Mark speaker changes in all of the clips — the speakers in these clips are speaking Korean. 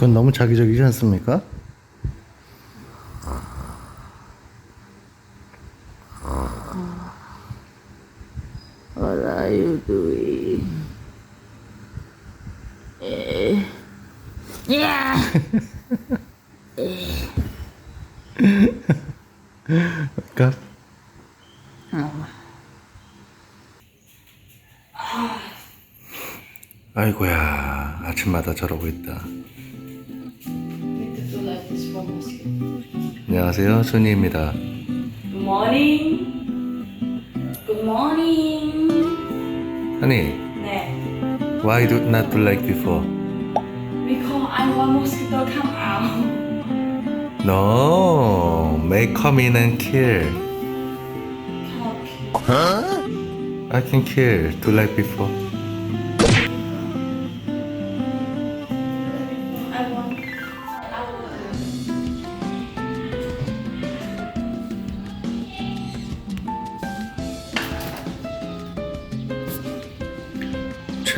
Speaker 1: 그건 너무 자기적이지 않습니까?
Speaker 2: What are you doing? Yeah.
Speaker 1: 그러니까 아이고야 아침마다 저러고 있다 안녕하세요 순이입니다
Speaker 2: Good morning. Good morning.
Speaker 1: honey
Speaker 2: 네.
Speaker 1: why do not do like before
Speaker 2: Because I want mosquito come out.
Speaker 1: no may come in and kill I can kill do like before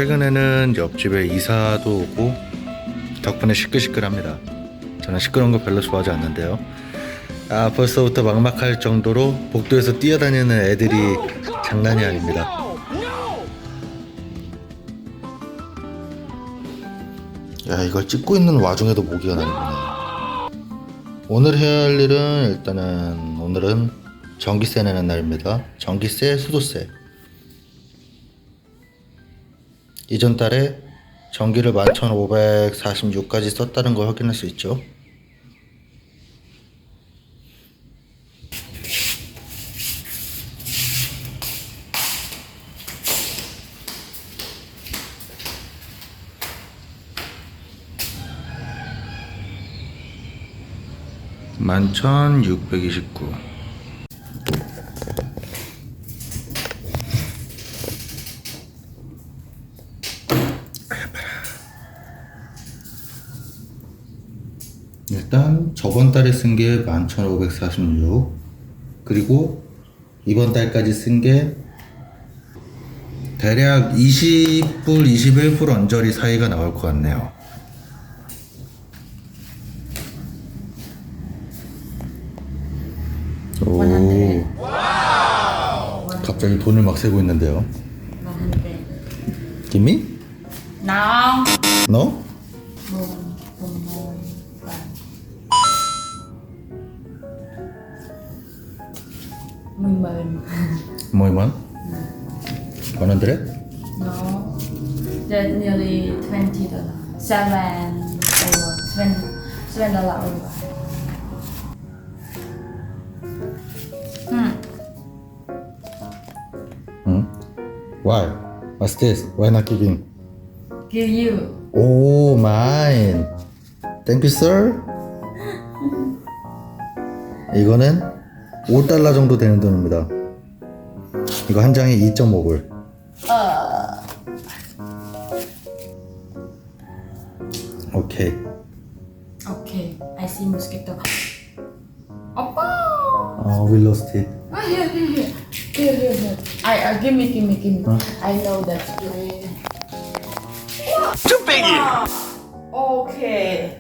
Speaker 1: 최근에는 옆집에 이사도 오고 덕분에 시끌시끌합니다. 저는 시끄러운 거 별로 좋아하지 않는데요. 아 벌써부터 막막할 정도로 복도에서 뛰어다니는 애들이 장난이 아닙니다. 야 이걸 찍고 있는 와중에도 모기가 나는구나. 오늘 해야 할 일은 일단은 오늘은 전기세 내는 날입니다. 전기세, 수도세. 이전 달에 전기를 11,546까지 썼다는 걸 확인할 수 있죠. 만천육백이십구 일단 저번 달에 쓴 게 11,546 그리고 이번 달까지 쓴 게 대략 20불, 21불 언저리 사이가 나올 것 같네요. 오. 갑자기 돈을 막 세고 있는데요. 김미?
Speaker 2: No.
Speaker 1: 너?
Speaker 2: Mười nghìn.
Speaker 1: 뭐이만? 원한드레?
Speaker 2: No. That's nearly twenty dollar. Seven or seven seven dollar over. Hmm.
Speaker 1: 응? Why? What's this? Why not giving?
Speaker 2: Give you.
Speaker 1: 오, mine. Thank you, sir. 이거는 5달러 정도 되는 돈입니다. 이거 한 장에 2.5불. 오케이.
Speaker 2: Okay. I see mosquito. Oppa.
Speaker 1: 어, we lost it.
Speaker 2: Ah, here, here, here. Here, here, here. I, uh, give me, give me, give me.
Speaker 1: Huh?
Speaker 2: I know that's great. Okay.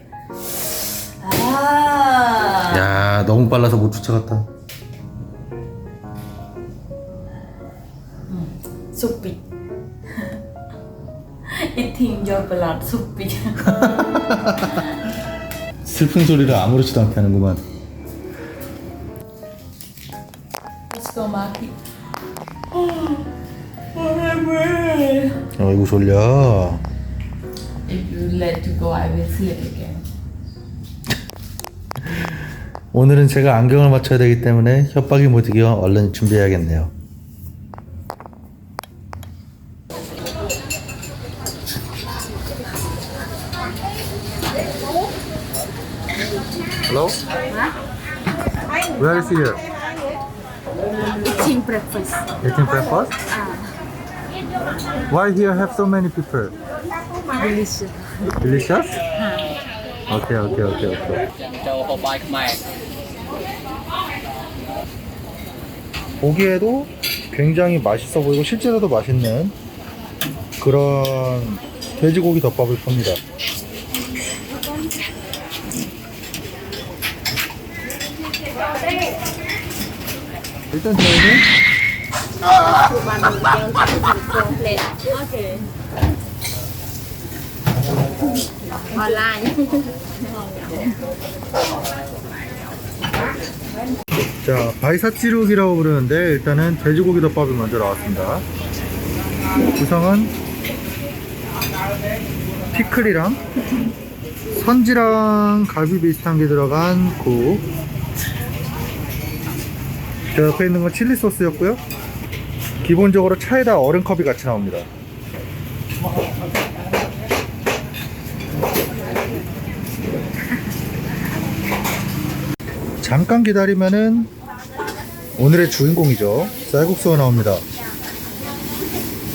Speaker 2: Ah.
Speaker 1: 야, 너무 빨라서 못 쫓아갔다.
Speaker 2: Stupid. Eating your blood, stupid.
Speaker 1: 슬픈 소리를 아무렇지도 않게 하는구만.
Speaker 2: Marky. Whatever.
Speaker 1: 어이구 졸려.
Speaker 2: If you let to go, I will sleep again.
Speaker 1: 오늘은 제가 안경을 맞춰야 되기 때문에 협박이 못 이겨 얼른 준비해야겠네요. Hello? Where is here?
Speaker 2: Eating breakfast.
Speaker 1: Eating breakfast? Why here have so many people?
Speaker 2: Delicious.
Speaker 1: Delicious? Okay, okay, okay, okay. 보기에도 굉장히 맛있어 보이고 실제로도 맛있는 그런 돼지고기 덮밥을 봅니다. 일단 저희는
Speaker 3: online
Speaker 1: 자 바이사찌룩이라고 부르는데 일단은 돼지고기 덮밥이 먼저 나왔습니다. 구성은 피클이랑 선지랑 갈비 비슷한 게 들어간 국. 저 옆에 있는 건 칠리 소스였고요. 기본적으로 차에다 얼음 컵이 같이 나옵니다. 잠깐 기다리면은 오늘의 주인공이죠. 쌀국수가 나옵니다.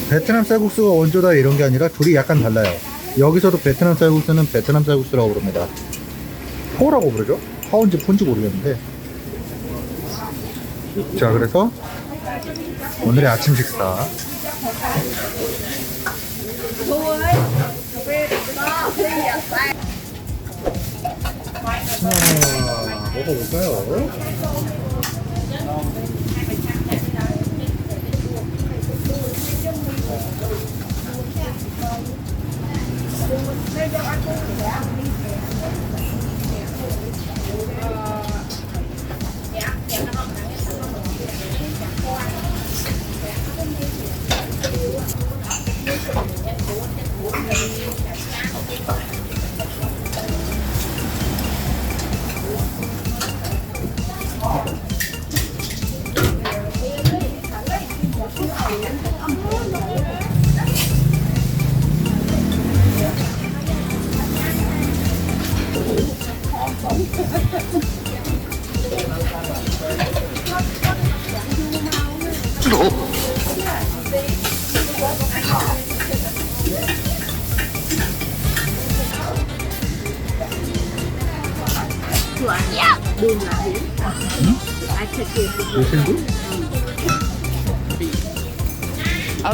Speaker 1: 베트남 쌀국수가 원조다 이런 게 아니라 둘이 약간 달라요. 여기서도 베트남 쌀국수는 베트남 쌀국수라고 부릅니다. 포라고 부르죠? 파온지 폰지 모르겠는데. 자, 그래서 오늘의 아침 식사. 자, 먹어볼까요?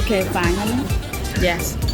Speaker 2: Okay, fine. Yes.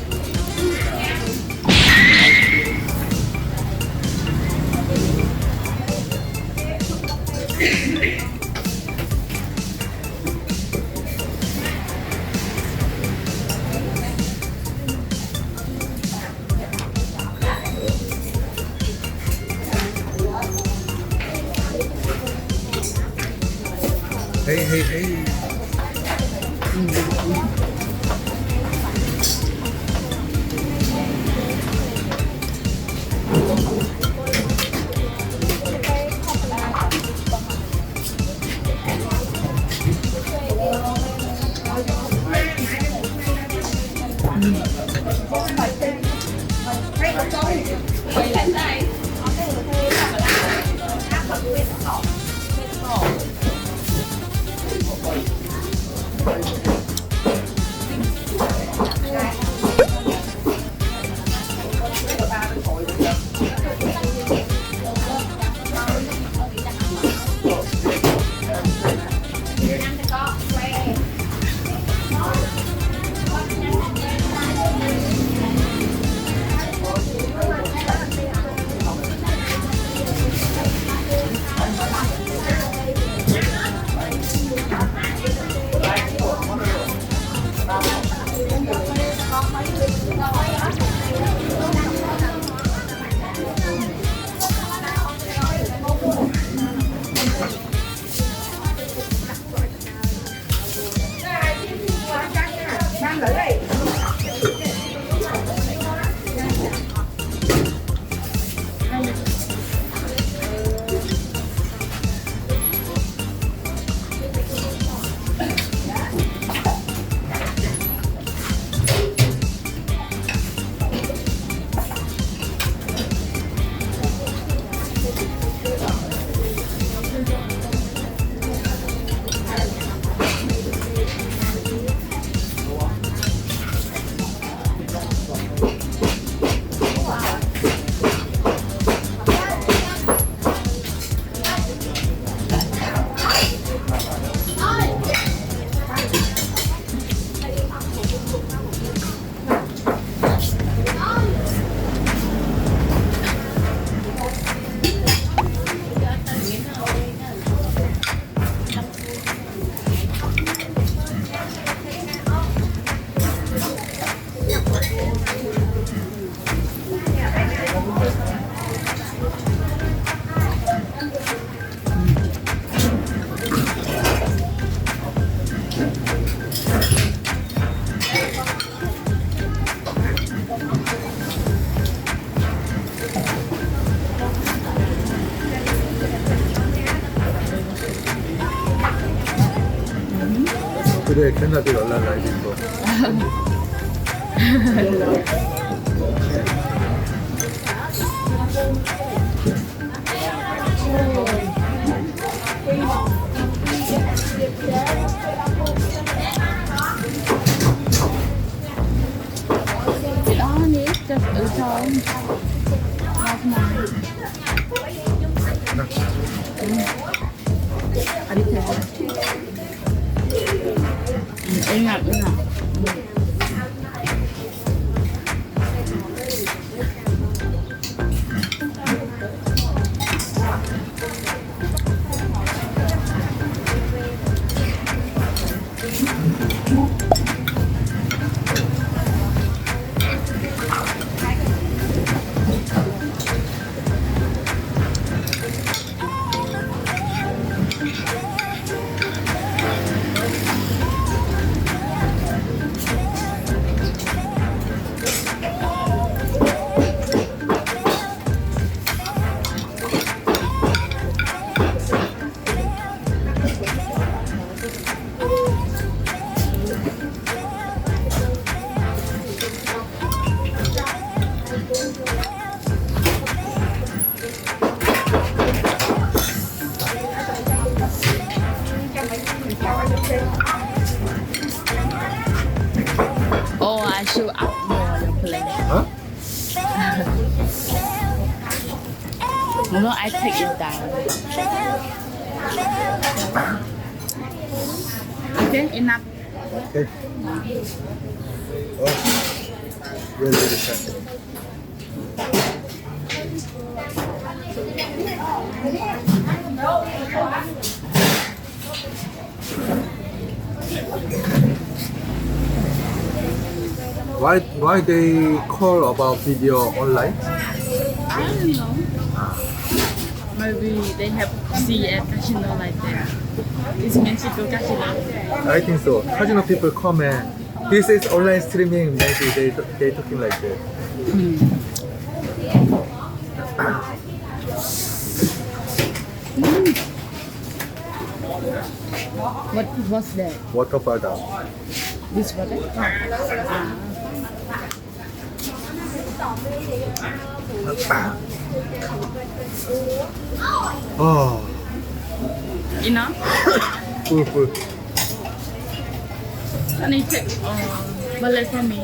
Speaker 2: Đó cho ừ thôi. Ngọt mà. À đi theo. Ừ, Ingat. I take it down. Okay, enough.
Speaker 1: Okay. Oh, really, really fascinating. Why why they call about video online?
Speaker 2: I don't know. Ah. Maybe they have see at casino like that. It's Mexico casino.
Speaker 1: I think so. Casino people come comment. This is online streaming. Maybe they they talking like that.
Speaker 2: What what's that?
Speaker 1: Water bottle.
Speaker 2: This what? Ah.
Speaker 1: ต่างๆ
Speaker 2: โอ้いいな
Speaker 1: ฟูฟู
Speaker 2: I need to take um, ballet for me.